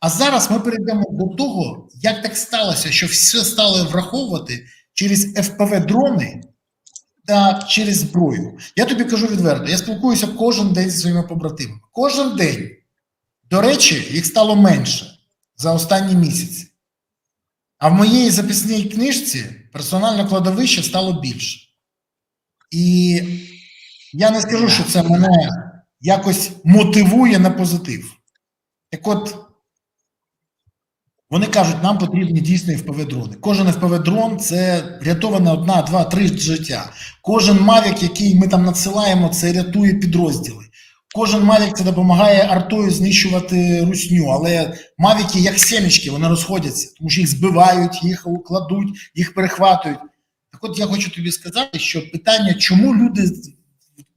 А зараз ми перейдемо до того, як так сталося, що все стали враховувати через ФПВ дрони та через зброю. Я тобі кажу відверто, я спілкуюся кожен день зі своїми побратимами. Кожен день. До речі, їх стало менше за останні місяці. А в моїй записній книжці персональне кладовище стало більше. І я не скажу, що це мене якось мотивує на позитив. Так от, вони кажуть, нам потрібні дійсно FPV-дрони. Кожен FPV-дрон – це рятоване одна, два, три життя. Кожен мавік, який ми там надсилаємо, це рятує підрозділи. Кожен мавік це допомагає артою знищувати русню, але мавіки, як семечки, вони розходяться, тому що їх збивають, їх кладуть, їх перехватують. Так от я хочу тобі сказати, що питання, чому люди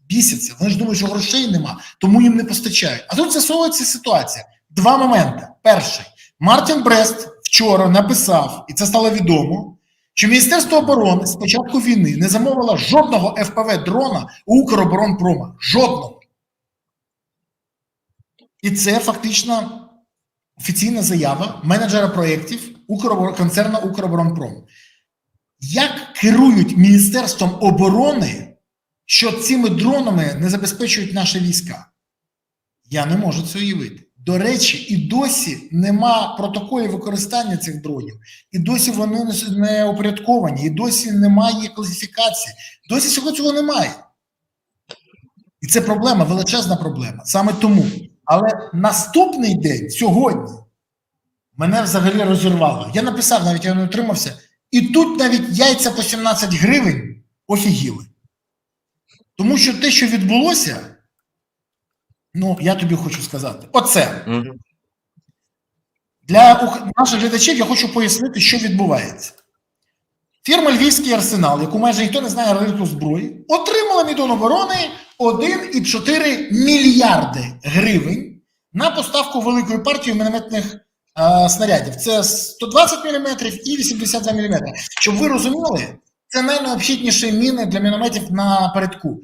бісяться, вони ж думають, що грошей нема, тому їм не постачають. А тут з'ясовується ситуація. Два моменти. Перший. Мартін Брест вчора написав, і це стало відомо, що Міністерство оборони з початку війни не замовило жодного ФПВ дрона у Укроборонпрома. Жодного. І це фактично офіційна заява менеджера проєктів концерну Укроборонпром. Як керують Міністерством оборони, що цими дронами не забезпечують наші війська? Я не можу це уявити. До речі, і досі нема протоколів використання цих дронів, і досі вони не- упорядковані, і досі немає класифікації. Досі всього цього немає. І це проблема, величезна проблема. Саме тому. Але наступний день, сьогодні, мене взагалі розірвало. Я написав, навіть я не утримався, і тут навіть яйця по 17 гривень офігіли. Тому що те, що відбулося, ну, я тобі хочу сказати, оце. Мгм. Для наших глядачів я хочу пояснити, що відбувається. Фірма Львівський арсенал, яку майже ніхто не знає ринку зброї, отримала Міноборони 1,4 мільярди гривень на поставку великої партії мінометних е, снарядів. Це 120 мм і 82 мм. Щоб ви розуміли, це найнеобхідніші міни для мінометів на передку.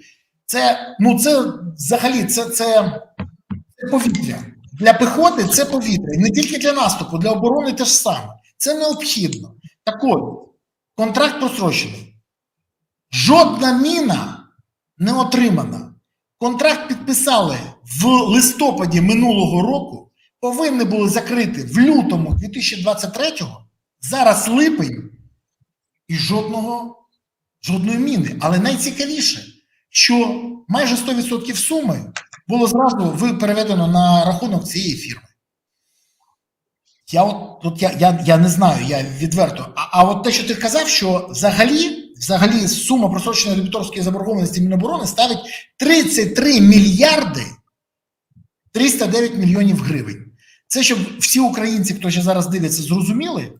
Це, ну, це взагалі це, це, це повітря. Для піхоти це повітря. І не тільки для наступу, для оборони теж саме. Це необхідно. Так от, контракт просрочений. Жодна міна не отримана. Контракт підписали в листопаді минулого року, повинні були закрити в лютому 2023-го, зараз липень, і жодного, жодної міни. Але найцікавіше, що майже 100% суми було зразу переведено на рахунок цієї фірми. Я от тут я, я, я не знаю, я відверто. А, а от те, що ти казав, що взагалі, взагалі сума просроченої дебіторської заборгованості Міноборони ставить 33 мільярди 309 мільйонів гривень. Це щоб всі українці, хто ще зараз дивиться, зрозуміли,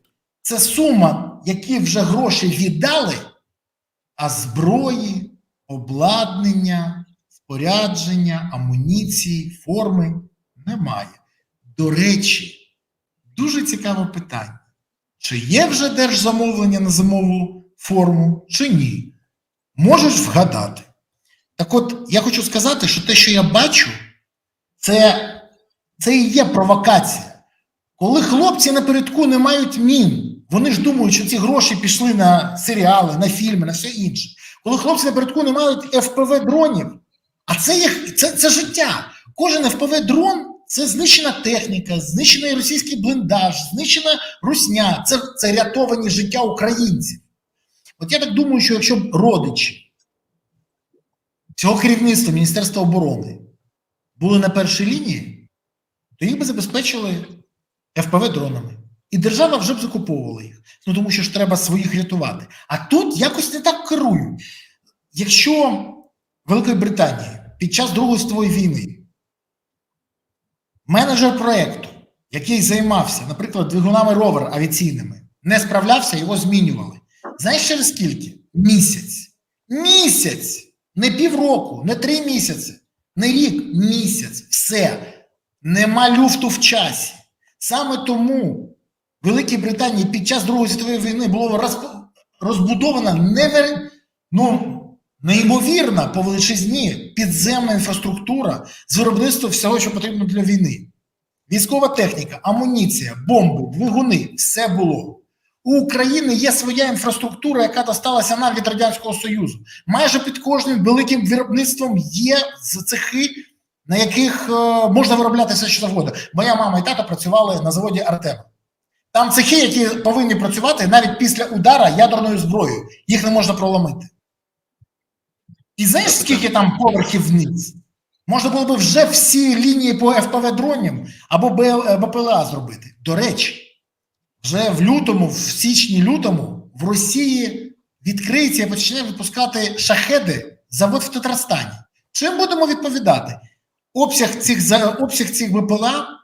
це сума, які вже гроші віддали, а зброї, обладнання, спорядження, амуніції, форми немає. До речі, дуже цікаве питання. Чи є вже держзамовлення на зимову форму, чи ні? Можеш вгадати. Так от, я хочу сказати, що те, що я бачу, це, це і є провокація. Коли хлопці напередку не мають мін, вони ж думають, що ці гроші пішли на серіали, на фільми, на все інше. Коли хлопці напередку не мають FPV дронів, а це їх це, це життя. Кожен FPV дрон це знищена техніка, знищений російський бліндаж, знищена русня. Це, це рятовані життя українців. От я так думаю, що якщо б родичі цього керівництва Міністерства оборони були на першій лінії, то їх би забезпечили FPV дронами. І держава вже б закуповувала їх. Ну тому що ж треба своїх рятувати. А тут якось не так керують. Якщо Великої Британії під час Другої світової війни менеджер проєкту, який займався, наприклад, двигунами ровер авіаційними, не справлявся, його змінювали. Знаєш через скільки? Місяць. Місяць! Не півроку, не три місяці, не рік, місяць. Все. Нема люфту в часі. Саме тому Великій Британії під час Другої світової війни було розбудована невер... ну, неймовірна по величезні підземна інфраструктура з виробництва всього, що потрібно для війни. військова техніка, амуніція, бомби, двигуни все було. У України є своя інфраструктура, яка досталася нам від Радянського Союзу. Майже під кожним великим виробництвом є цехи, на яких е, можна виробляти все, що завгодно. Моя мама і тато працювали на заводі Артема. Там цехи, які повинні працювати навіть після удара ядерною зброєю. Їх не можна проломити. І знаєш, скільки там поверхів вниз? Можна було би вже всі лінії по ФПВ дроням або БПЛА зробити. До речі, вже в лютому, в січні-лютому, в Росії відкриється і почне випускати шахеди завод в Татарстані. Чим будемо відповідати? Обсяг цих, обсяг цих БПЛА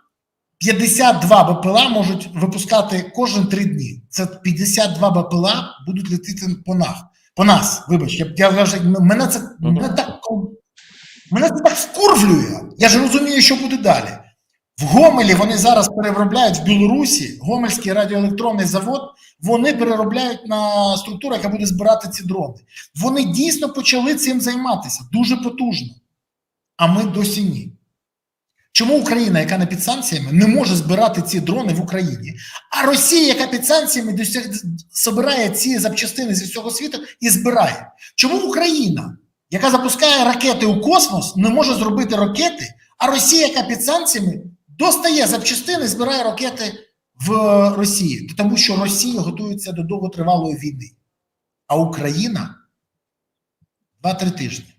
52 БПЛА можуть випускати кожен три дні. Це 52 БПЛА будуть летіти по нас. По нас, вибач, я, я, мене це мене так мене це так вкурвлює. Я ж розумію, що буде далі. В Гомелі вони зараз переробляють в Білорусі Гомельський радіоелектронний завод. Вони переробляють на структуру, яка буде збирати ці дрони. Вони дійсно почали цим займатися дуже потужно. А ми досі ні. Чому Україна, яка не під санкціями, не може збирати ці дрони в Україні? А Росія, яка під санкціями, збирає ці запчастини зі всього світу і збирає. Чому Україна, яка запускає ракети у космос, не може зробити ракети, а Росія, яка під санкціями, достає запчастини, збирає ракети в Росії? Тому що Росія готується до довготривалої війни, а Україна 2-3 тижні.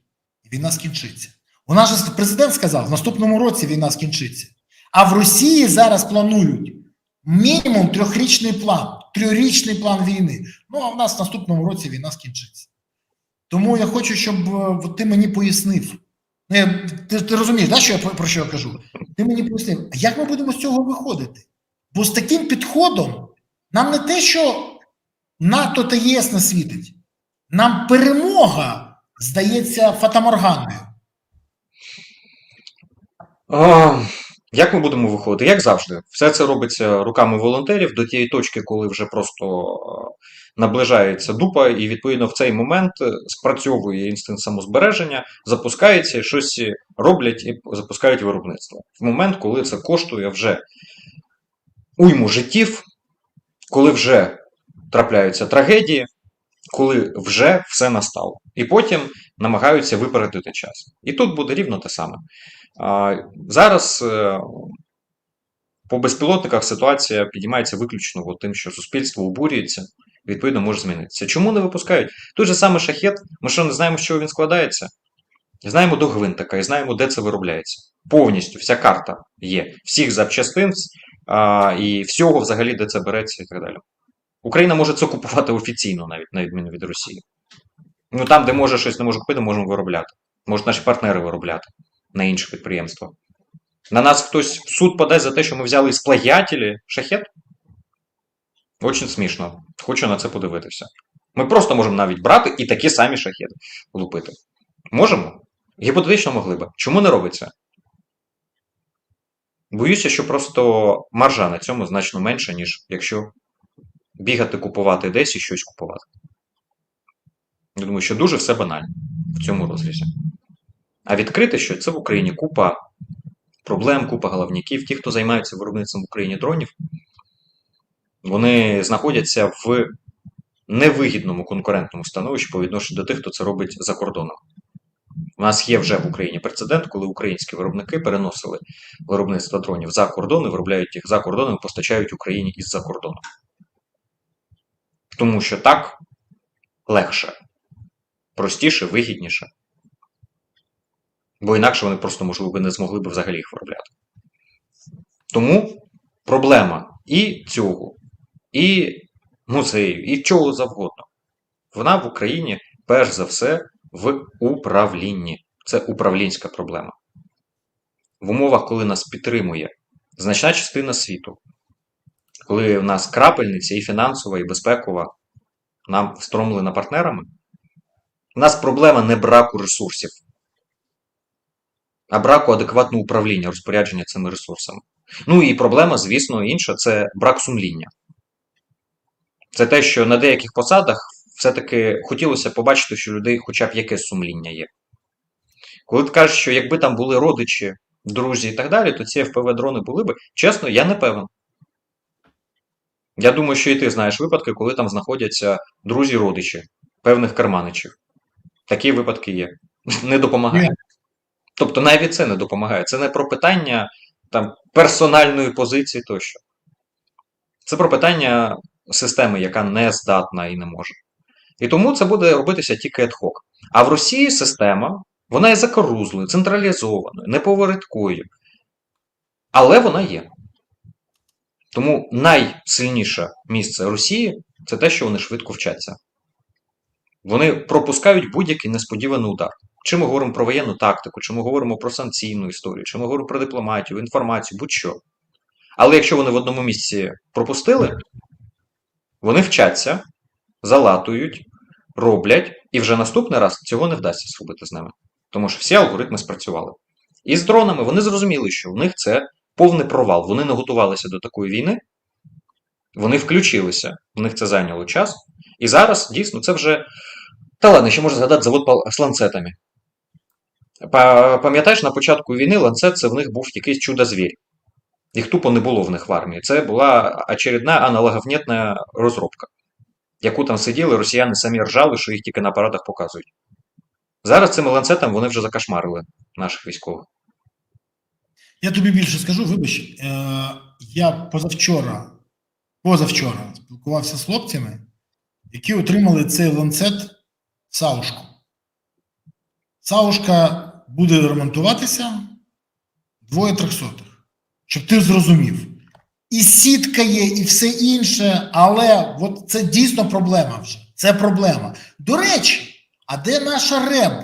І війна скінчиться. У нас же президент сказав, в наступному році війна скінчиться. А в Росії зараз планують мінімум трьохрічний план, трьохрічний план війни. Ну, а в нас в наступному році війна скінчиться. Тому я хочу, щоб е, ти мені пояснив. Ну, я- Ти, ти розумієш, да, що я, про що я кажу? Ти мені пояснив, а як ми будемо з цього виходити? Бо з таким підходом нам не те, що НАТО та ЄС не світить, нам перемога здається фатаморганою. А, як ми будемо виходити? Як завжди, все це робиться руками волонтерів до тієї точки, коли вже просто е, наближається дупа, і відповідно в цей момент е, спрацьовує інстинкт самозбереження, запускається, щось роблять і запускають виробництво. В момент, коли це коштує вже уйму життів, коли вже трапляються трагедії, коли вже все настало. І потім намагаються випередити час. І тут буде рівно те саме. Зараз е, по безпілотниках ситуація підіймається виключно тим, що суспільство обурюється, відповідно, може змінитися. Чому не випускають? Той же самий шахет, ми що не знаємо, з чого він складається? Знаємо до гвинтика і знаємо, де це виробляється. Повністю вся карта є, всіх запчастин а, і всього взагалі, де це береться і так далі. Україна може це купувати офіційно, навіть на відміну від Росії. Ну там, де може щось не може купити, можемо виробляти. Можуть наші партнери виробляти на інші підприємства. На нас хтось в суд подасть за те, що ми взяли із плагіателі шахет. Очень смішно. Хочу на це подивитися. Ми просто можемо навіть брати і такі самі шахети лупити. Можемо? Гіпотетично могли би. Чому не робиться? Боюся, що просто маржа на цьому значно менша, ніж якщо бігати, купувати десь і щось купувати. Я думаю, що дуже все банально в цьому розрізі. А відкрити, що це в Україні купа проблем, купа головників. Ті, хто займаються виробництвом в Україні дронів, вони знаходяться в невигідному конкурентному становищі по відношенню до тих, хто це робить за кордоном. У нас є вже в Україні прецедент, коли українські виробники переносили виробництво дронів за кордон і виробляють їх за кордоном і постачають Україні із-за кордону. Тому що так легше, простіше, вигідніше. Бо інакше вони просто, можливо, не змогли б взагалі їх виробляти. Тому проблема і цього, і музею, і чого завгодно. Вона в Україні, перш за все, в управлінні. Це управлінська проблема. В умовах, коли нас підтримує значна частина світу, коли в нас крапельниця і фінансова, і безпекова, нам встромлена партнерами, у нас проблема не браку ресурсів, а браку адекватного управління, розпорядження цими ресурсами. Ну і проблема, звісно, інша це брак сумління. Це те, що на деяких посадах все-таки хотілося побачити, що людей хоча б якесь сумління є. Коли ти кажеш, що якби там були родичі друзі і так далі, то ці ФПВ-дрони були би. Чесно, я не певен. Я думаю, що і ти знаєш випадки, коли там знаходяться друзі-родичі певних карманичів. Такі випадки є. Не допомагає. Тобто навіть це не допомагає. Це не про питання там, персональної позиції тощо. Це про питання системи, яка не здатна і не може. І тому це буде робитися тільки ad-hoc. А в Росії система, вона є закорузлою, централізованою, неповорядкою. Але вона є. Тому найсильніше місце Росії це те, що вони швидко вчаться. Вони пропускають будь-який несподіваний удар. Чи ми говоримо про воєнну тактику, чи ми говоримо про санкційну історію, чи ми говоримо про дипломатію, інформацію, будь-що. Але якщо вони в одному місці пропустили, вони вчаться, залатують, роблять, і вже наступний раз цього не вдасться зробити з ними. Тому що всі алгоритми спрацювали. І з дронами вони зрозуміли, що в них це повний провал. Вони не готувалися до такої війни, вони включилися, в них це зайняло час. І зараз дійсно це вже. Та ладно, ще можна згадати завод з ланцетами. Пам'ятаєш, на початку війни ланцет це в них був якийсь чудо-звір. Їх тупо не було в них в армії. Це була очередна аналоговнітна розробка, яку там сиділи, росіяни самі ржали, що їх тільки на апаратах показують. Зараз цими ланцетами вони вже закашмарили наших військових. Я тобі більше скажу, вибач, е, я позавчора, позавчора спілкувався з хлопцями, які отримали цей ланцет Саушку. Саушка буде ремонтуватися двоє трьохсотих, щоб ти зрозумів. І сітка є, і все інше, але от це дійсно проблема вже. Це проблема. До речі, а де наша РЕБ?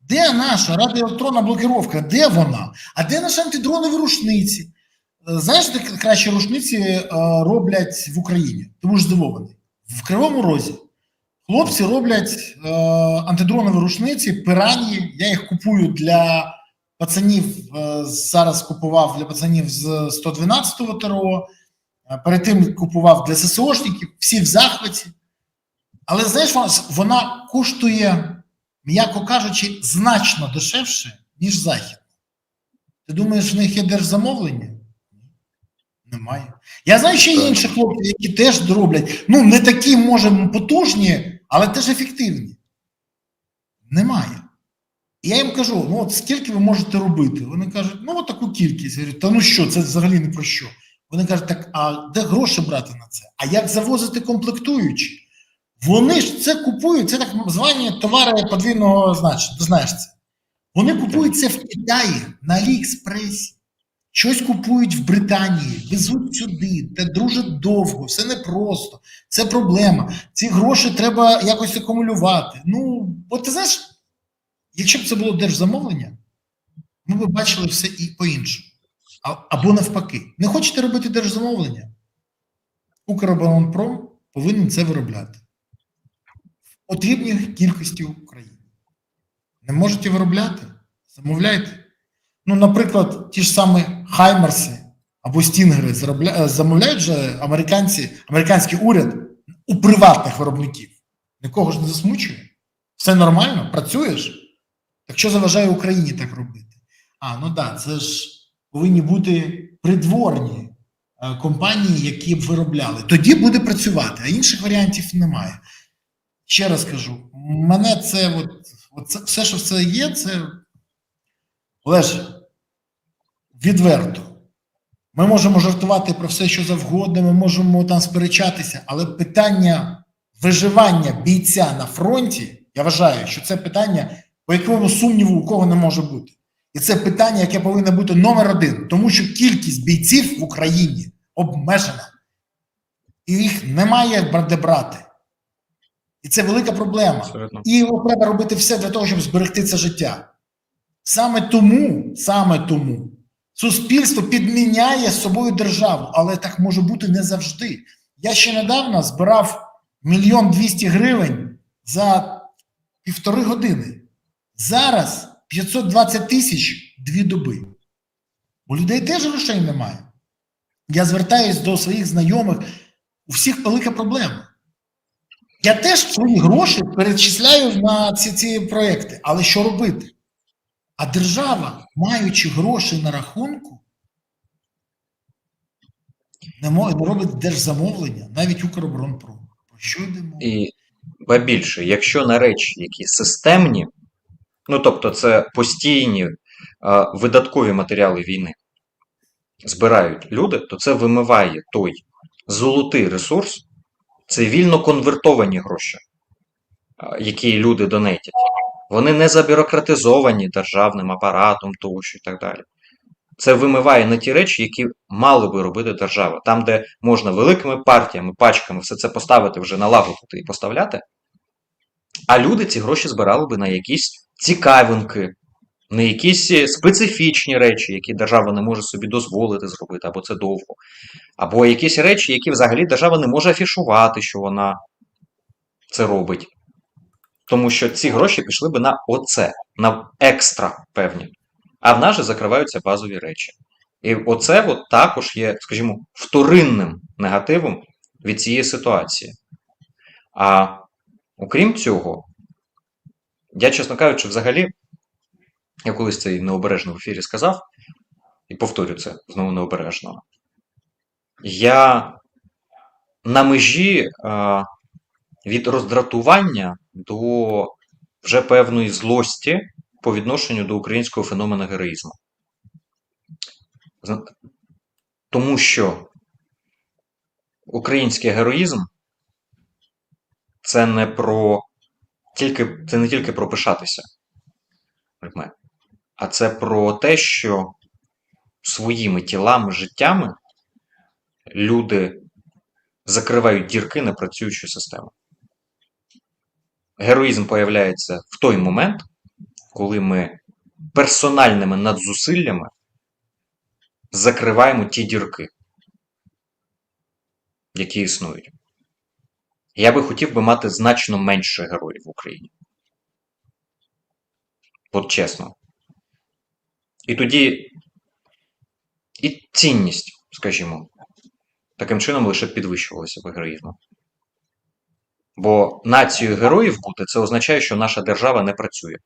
Де наша радіоелектронна блокировка? Де вона? А де наші антидронові рушниці? Е, Знаєш, де кращі рушниці е, роблять в Україні? Ти будеш здивований. В Кривому Розі хлопці роблять е, антидронові рушниці, пиранії. Я їх купую для пацанів. е, зараз купував для пацанів з 112-го ТРО. е, Перед тим купував для ССОшників, всі в захваті. Але знаєш, вона, вона коштує, м'яко кажучи, значно дешевше, ніж захід. Ти думаєш, в них є держзамовлення? Немає. Я знаю ще Так. інші хлопці, які теж роблять. Ну, не такі, може, потужні, але теж ефективні. Немає. І я їм кажу: ну от скільки ви можете робити? Вони кажуть, ну от таку кількість. Я говорю, та ну що, це взагалі не про що. Вони кажуть, так а де гроші брати на це? А як завозити комплектуючі? Вони ж це купують, це так звані товари подвійного значення. Ти знаєш це. Вони купують це в Китаї на Аліекспресі. Щось купують в Британії, везуть сюди, це дуже довго, все непросто, це проблема. Ці гроші треба якось акумулювати. Ну, от ти знаєш, якщо б це було держзамовлення, ми б бачили все і по-іншому. Або навпаки. Не хочете робити держзамовлення? Укроборонпром повинен це виробляти в потрібній кількості в Україні. Не можете виробляти? Замовляйте. Ну, наприклад, ті ж самі Хаймерси або Стінгери е, замовляють же американці, американський уряд у приватних виробників. Нікого ж не засмучує. Все нормально, працюєш. Так що заважає Україні так робити? А, ну так, да, це ж повинні бути придворні е, компанії, які б виробляли. Тоді буде працювати, а інших варіантів немає. Ще раз кажу, мене це от, от це, все, що це є, це Олеже, відверто. Ми можемо жартувати про все, що завгодно, ми можемо там сперечатися, але питання виживання бійця на фронті, я вважаю, що це питання, по якому сумніву у кого не може бути. І це питання, яке повинно бути номер один, тому що кількість бійців в Україні обмежена. І їх немає де брати. І це велика проблема. Абсолютно. І от треба робити все для того, щоб зберегти це життя. Саме тому, саме тому суспільство підміняє собою державу, але так може бути не завжди. Я ще недавно збирав мільйон двісті гривень за півтори години. Зараз 520 тисяч дві доби. У людей теж грошей немає. Я звертаюсь до своїх знайомих, у всіх велика проблема. Я теж свої гроші перечисляю на ці, ці проекти, але що робити? А держава, маючи гроші на рахунку, не, робить держзамовлення, навіть Укроборонпром. Про що йдемо? І ба більше, якщо на речі, які системні, ну тобто це постійні е, видаткові матеріали війни, збирають люди, то це вимиває той золотий ресурс, це вільно конвертовані гроші, е, які люди донетять. Вони не забюрократизовані державним апаратом тощо і так далі. Це вимиває на ті речі, які мали би робити держава. Там, де можна великими партіями, пачками все це поставити вже налагодити і поставляти. А люди ці гроші збирали би на якісь цікавинки, на якісь е, специфічні речі, які держава не може собі дозволити зробити, або це довго. Або якісь речі, які взагалі держава не може афішувати, що вона це робить. Тому що ці гроші пішли би на оце, на екстра певні. А в нас же закриваються базові речі. І оце от також є, скажімо, вторинним негативом від цієї ситуації. А окрім цього, я, чесно кажучи, взагалі, я колись це і необережно в ефірі сказав, і повторю це знову необережно. Я на межі від роздратування до вже певної злості по відношенню до українського феномена героїзму. Тому що український героїзм це не про тільки, це не тільки про пишатися, а це про те, що своїми тілами, життями люди закривають дірки непрацюючої системи. Героїзм появляється в той момент, коли ми персональними надзусиллями закриваємо ті дірки, які існують. Я би хотів би мати значно менше героїв в Україні. От чесно. І тоді і цінність, скажімо, таким чином лише підвищувалася б героїзму. Бо нацією героїв бути це означає, що наша держава не працює,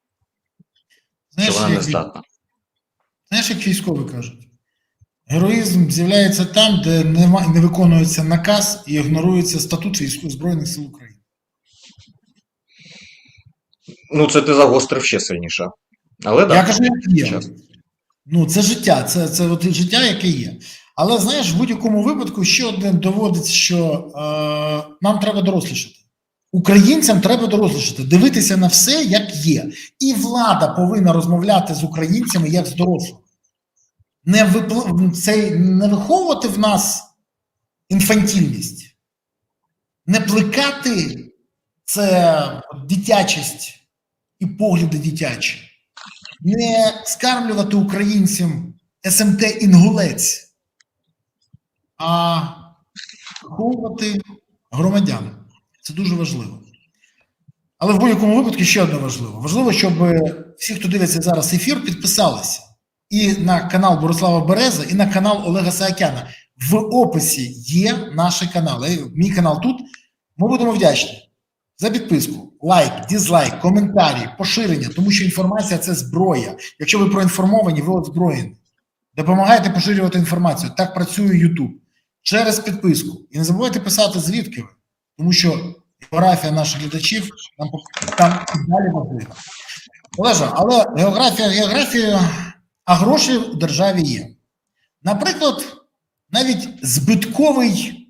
що вона не як, здатна. знаєш, як військові кажуть? Героїзм з'являється там, де нема, не виконується наказ і ігнорується статут військових Збройних сил України. Ну, це ти загострив ще сильніше. Але Я так. кажу, як є. Чесно. Ну, це життя, це, це от життя, яке є. Але знаєш, в будь-якому випадку ще один доводить, що е, нам треба дорослішати. Українцям треба дорослішати, дивитися на все, як є. І влада повинна розмовляти з українцями як з дорослими. Не, випл... це, не виховувати в нас інфантільність, не плекати це дитячість і погляди дитячі не скармлювати українцям СМТ інгулець, а виховувати громадян. Це дуже важливо. Але в будь-якому випадку ще одне важливо. Важливо, щоб всі, хто дивиться зараз ефір, підписалися і на канал Борислава Береза, і на канал Олега Саакяна. В описі є наші канали. Мій канал тут. Ми будемо вдячні за підписку, лайк, дізлайк, коментарі, поширення, тому що інформація це зброя. Якщо ви проінформовані, ви озброєні. Допомагайте поширювати інформацію. Так працює YouTube. Через підписку. І не забувайте писати, звідки ви, тому що географія наших глядачів там, там далі важлива. Олежа, але географія, географія, а гроші в державі є. Наприклад, навіть збитковий,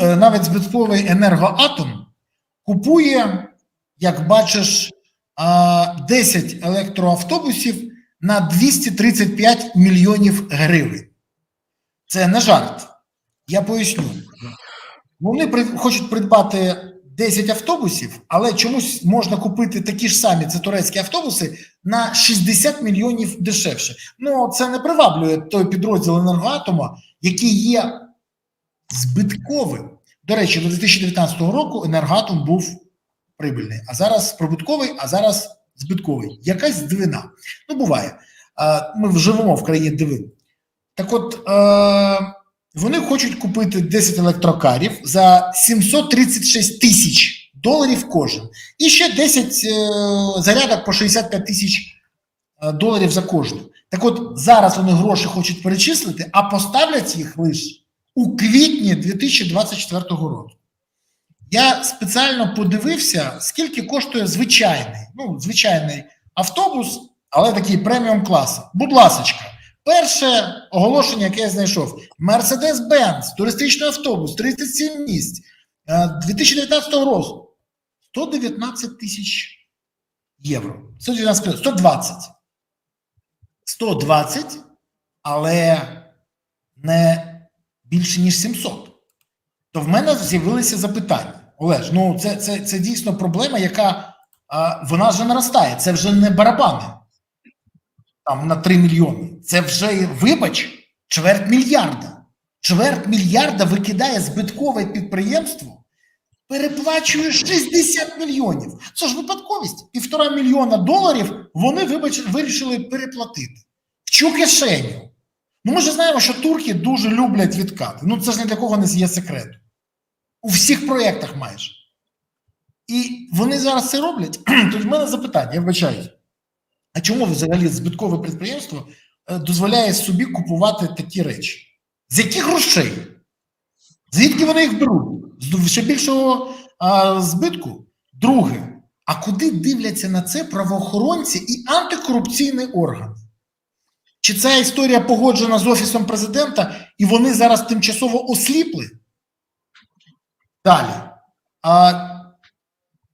е, навіть збитковий енергоатом купує, як бачиш, 10 електроавтобусів на 235 мільйонів гривень. Це не жарт. Я поясню. Вони хочуть придбати 10 автобусів, але чомусь можна купити такі ж самі це турецькі автобуси на 60 мільйонів дешевше. Ну, це не приваблює той підрозділ енергоатома, який є збитковим. До речі, до 2019 року енергоатом був прибильний, а зараз прибутковий, а зараз збитковий. Якась дивина. Ну, буває. Ми живемо в країні дивин. Так от, е, вони хочуть купити 10 електрокарів за 736 тисяч доларів кожен. І ще 10 е, зарядок по 65 тисяч е, доларів за кожну. Так от зараз вони гроші хочуть перечислити, а поставлять їх лише у квітні 2024 року. Я спеціально подивився, скільки коштує звичайний, ну, звичайний автобус, але такий преміум класу. Будь ласочка, перше оголошення, яке я знайшов: Mercedes-Benz, туристичний автобус, 37 місць е, 2019 року. 119 тисяч євро. 119, 120. 120, але не більше, ніж 700. То в мене з'явилися запитання. Олеж, ну це, це, це дійсно проблема, яка а, вона вже наростає. Це вже не барабани там на 3 мільйони. Це вже, вибач, чверть мільярда. Чверть мільярда викидає збиткове підприємство, переплачує 60 мільйонів. Це ж випадковість. Півтора мільйона доларів вони, вибач, вирішили переплатити. В чу кишеню? Ну, ми ж знаємо, що турки дуже люблять відкати. Ну, це ж ні для кого не є секрету. У всіх проєктах майже. І вони зараз це роблять. Тож в мене запитання, я вибачаюсь. А чому взагалі збиткове підприємство е, дозволяє собі купувати такі речі? З яких грошей? Звідки вони їх беруть? З ще більшого а, збитку? Друге, а куди дивляться на це правоохоронці і антикорупційний орган? Чи ця історія погоджена з Офісом президента, і вони зараз тимчасово осліпли? Далі. А,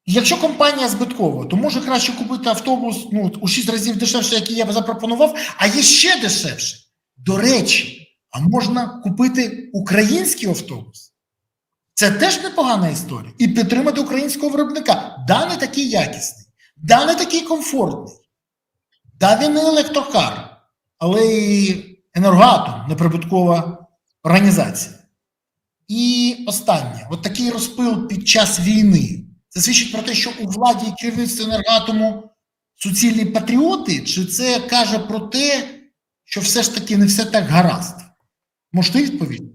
якщо компанія збиткова, то може краще купити автобус ну, у 6 разів дешевше, який я запропонував, а є ще дешевше. До речі, а можна купити український автобус. Це теж непогана історія. І підтримати українського виробника. Да, не такий якісний, да, не такий комфортний, да, він не електрокар, але і енергоатом, неприбуткова організація. І останнє: от такий розпил під час війни. Це свідчить про те, що у владі і керівництві енергоатому суцільні патріоти, чи це каже про те, що все ж таки не все так гаразд? Можете відповісти?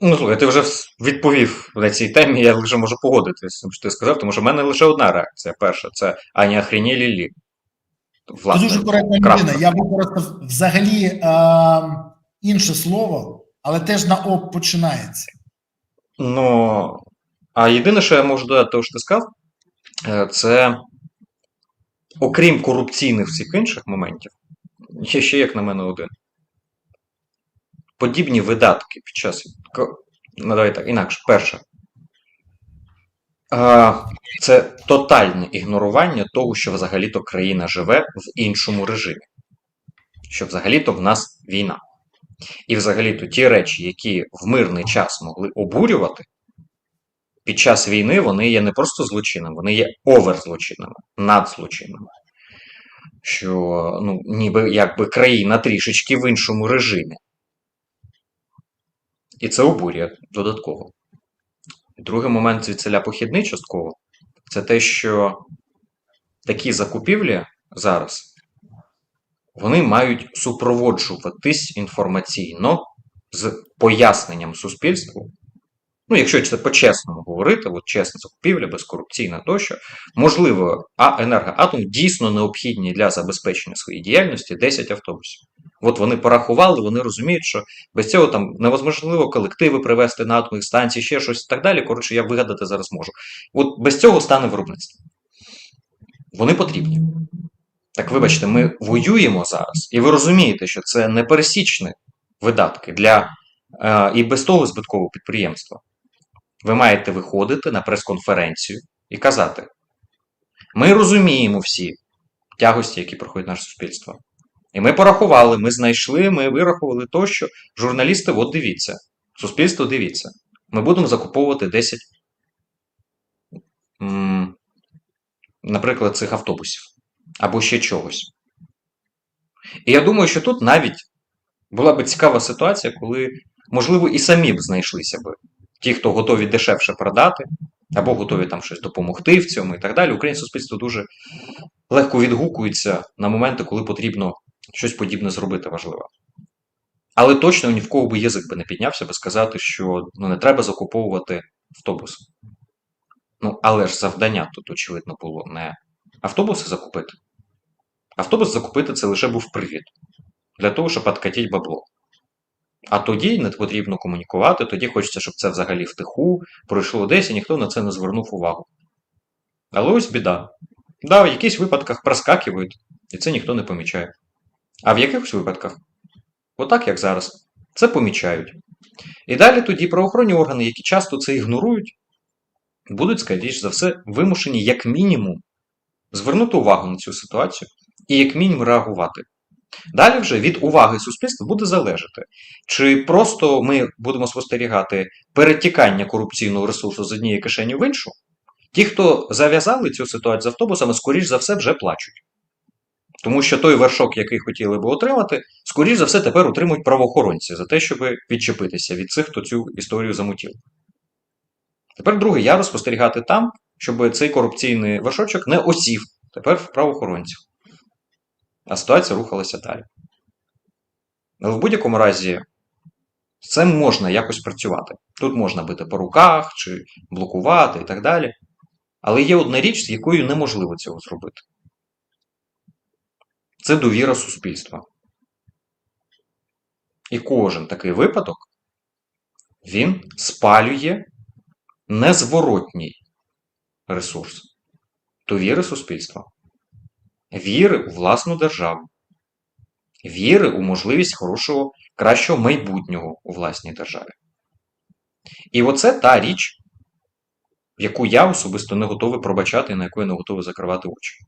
Ну, слухай, ти вже відповів на цій темі, я лише можу погодитися з тим, що ти сказав, тому що в мене лише одна реакція. Перша це а не охренєлі лі. Це дуже коректна людина. Я використав взагалі е, інше слово, але теж на ОП починається. Ну, а єдине, що я можу додати, того, що ти сказав, е, це окрім корупційних всіх інших моментів, є ще, як на мене, один. Подібні видатки під час. Ну, давай так, інакше. Перше. Це тотальне ігнорування того, що взагалі-то країна живе в іншому режимі. Що взагалі-то в нас війна. І взагалі-то ті речі, які в мирний час могли обурювати, під час війни вони є не просто злочинами, вони є оверзлочинами, надзлочинами. Що ну, ніби якби країна трішечки в іншому режимі. І це обурює додатково. Другий момент звідсиля похідний частково це те, що такі закупівлі зараз вони мають супроводжуватись інформаційно з поясненням суспільству. Ну, якщо це по-чесному говорити, от чесна закупівля, безкорупційна тощо, можливо, а енергоатом дійсно необхідні для забезпечення своєї діяльності 10 автобусів. От вони порахували, вони розуміють, що без цього там невозможливо колективи привести на атомних станції, ще щось і так далі. Коротше, я вигадати зараз можу. От без цього стане виробництво. Вони потрібні. Так вибачте, ми воюємо зараз, і ви розумієте, що це непересічні видатки для е, і без того збиткового підприємства. Ви маєте виходити на прес-конференцію і казати: ми розуміємо всі тягості, які проходить наше суспільство. І ми порахували, ми знайшли, ми вирахували то, що журналісти, от дивіться, суспільство дивіться. Ми будемо закуповувати 10, наприклад, цих автобусів або ще чогось. І я думаю, що тут навіть була б цікава ситуація, коли, можливо, і самі б знайшлися б ті, хто готові дешевше продати, або готові там щось допомогти в цьому і так далі. Українське суспільство дуже легко відгукується на моменти, коли потрібно щось подібне зробити важливо. Але точно ні в кого би язик би не піднявся би сказати, що ну, не треба закуповувати автобуси. Ну, але ж завдання тут, очевидно, було не автобуси закупити, Автобус закупити це лише був привід для того, щоб откатіть бабло. А тоді не потрібно комунікувати, тоді хочеться, щоб це взагалі втиху пройшло десь і ніхто на це не звернув увагу. Але ось біда. Да, в якихось випадках проскакивають, і це ніхто не помічає. А в якихось випадках, отак як зараз, це помічають. І далі тоді правоохоронні органи, які часто це ігнорують, будуть, скоріш за все, вимушені як мінімум звернути увагу на цю ситуацію і як мінімум реагувати. Далі вже від уваги суспільства буде залежати, чи просто ми будемо спостерігати перетікання корупційного ресурсу з однієї кишені в іншу. Ті, хто зав'язали цю ситуацію з автобусами, скоріш за все, вже плачуть. Тому що той вершок, який хотіли би отримати, скоріш за все, тепер отримують правоохоронці за те, щоб відчепитися від цих, хто цю історію замутів. Тепер другий ярус спостерігати там, щоб цей корупційний вершочок не осів тепер в правоохоронців. А ситуація рухалася далі. Але в будь-якому разі з цим можна якось працювати. Тут можна бити по руках чи блокувати і так далі. Але є одна річ, з якою неможливо цього зробити. Це довіра суспільства. І кожен такий випадок він спалює незворотній ресурс довіри суспільства, віри у власну державу, віри у можливість хорошого, кращого майбутнього у власній державі. І оце та річ, яку я особисто не готовий пробачати і на яку я не готовий закривати очі.